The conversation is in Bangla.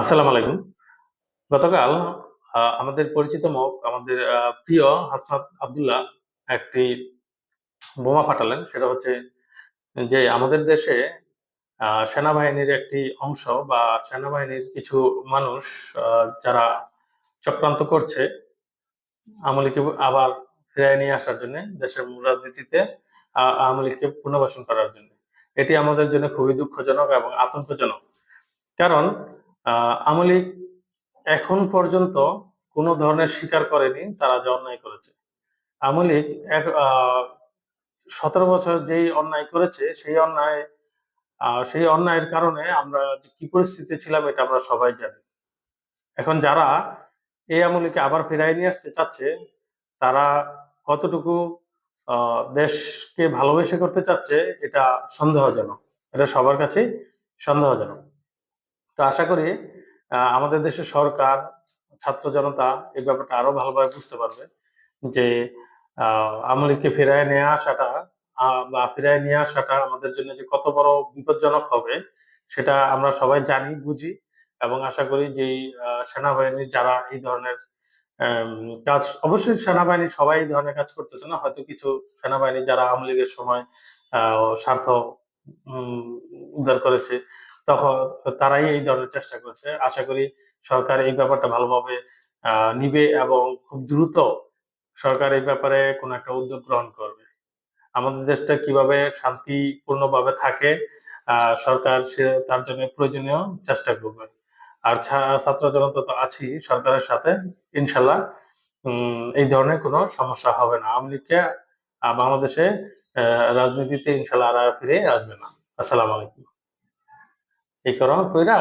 আসসালামু আলাইকুম। গতকাল আমাদের পরিচিত মুখ, আমাদের প্রিয় হাসনাত আব্দুল্লাহ একটি বোমা ফাটালেন। সেটা হচ্ছে যে আমাদের দেশে সেনাবাহিনীর একটি অংশ বা সেনাবাহিনীর কিছু মানুষ যারা চক্রান্ত করছে আওয়ামী লীগকে আবার ফিরায় নিয়ে আসার জন্য দেশের রাজনীতিতে আ আওয়ামী পুনর্বাসন করার জন্য। এটি আমাদের জন্য খুবই দুঃখজনক এবং আতঙ্কজনক। কারণ আ আওয়ামী এখন পর্যন্ত কোন ধরনের স্বীকার করেনি তারা যে অন্যায় করেছে। আওয়ামী লীগ এক আ ১৭ বছর যেই অন্যায় করেছে সেই অন্যায় সেই অন্যায়ের কারণে আমরা কি পরিস্থিতি ছিলাম এটা আমরা সবাই জানি। এখন যারা এই আওয়ামী লীগকে আবার ফিরায় নিয়ে আসতে চাচ্ছে, তারা কতটুকু দেশকে ভালোবেসে করতে চাচ্ছে এটা সন্দেহজনক। এটা সবার কাছেই সন্দেহজনক। তো আশা করি আমাদের দেশের সরকার, ছাত্র জনতা এই ব্যাপারটা আরও ভালোভাবে বুঝতে পারবে। যে আ আওয়ামী লীগকে ফিরায় নিয়ে আসাটা বা ফিরায় নিয়ে আসাটা আমাদের জন্য যে কত বড় বিপজ্জনক হবে সেটা আমরা সবাই জানি, বুঝি এবং আশা করি যে সেনাবাহিনীর যারা এই ধরনের কাজ অবশ্যই সেনাবাহিনীর সবাই এই ধরনের কাজ করতেছে না। হয়তো কিছু সেনাবাহিনী যারা আওয়ামী লীগের সময় স্বার্থ উদ্ধার করেছে, তখন তারাই এই ধরনের চেষ্টা করেছে। আশা করি সরকার এই ব্যাপারটা ভালোভাবে নিবে এবং খুব দ্রুত সরকার এই ব্যাপারে কোন একটা উদ্যোগ গ্রহণ করবে। আমাদের দেশটা কীভাবে শান্তিপূর্ণভাবে থাকে সরকার সে, তার জন্য প্রয়োজনীয় চেষ্টা করবে। আর ছাত্র জনতা তো আছেই সরকারের সাথে। ইনশাল্লাহ এই ধরনের কোন সমস্যা হবে না। আওয়ামী লীগকে বাংলাদেশে রাজনীতিতে ইনশাল্লাহ আর ফিরে আসবে না। আসসালামু আলাইকুম। এই করো কইরা